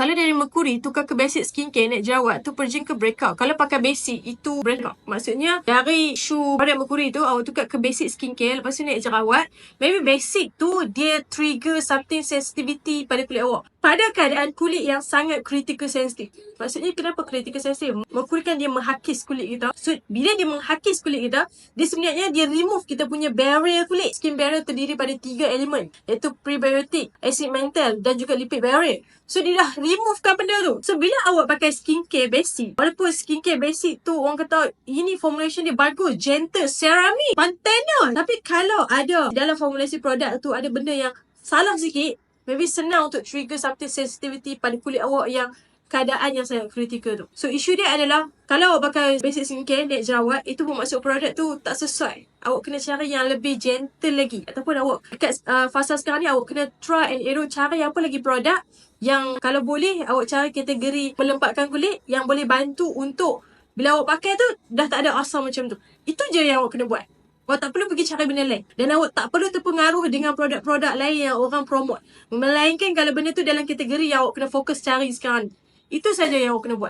Kalau dari Mercury tukar ke basic skincare nak jerawat tu pergi ke breakout. Kalau pakai basic itu breakout. Maksudnya dari isu produk Mercury tu awak tukar ke basic skincare lepas tu nak jerawat. Maybe basic tu dia trigger something sensitivity pada kulit awak. Pada keadaan kulit yang sangat critical sensitive. Maksudnya kenapa critical sensitive? Mercury kan dia menghakis kulit kita. So bila dia menghakis kulit kita, dia sebenarnya dia remove kita punya barrier kulit. Skin barrier terdiri pada tiga elemen iaitu prebiotic, acid mantle dan juga lipid barrier. So dia dah removekan benda tu. So bila awak pakai skincare basic, walaupun skincare basic tu orang kata ini formulation dia bagus, gentle, ceramic, panthenol. Tapi kalau ada dalam formulasi produk tu ada benda yang salah sikit, maybe senang untuk trigger something sensitivity pada kulit awak yang keadaan yang sangat kritikal tu. So isu dia adalah kalau awak pakai basic skincare nak jerawat, itu bermaksud produk tu tak sesuai. Awak kena cari yang lebih gentle lagi. Ataupun awak dekat uh, fasa sekarang ni awak kena try and error cari apa lagi produk yang kalau boleh awak cari kategori melembabkan kulit yang boleh bantu untuk bila awak pakai tu dah tak ada asam macam tu. Itu je yang awak kena buat. Awak tak perlu pergi cari benda lain. Dan awak tak perlu terpengaruh dengan produk-produk lain yang orang promote. Melainkan kalau benda tu dalam kategori yang awak kena fokus cari sekarang. Itu saja yang awak kena buat.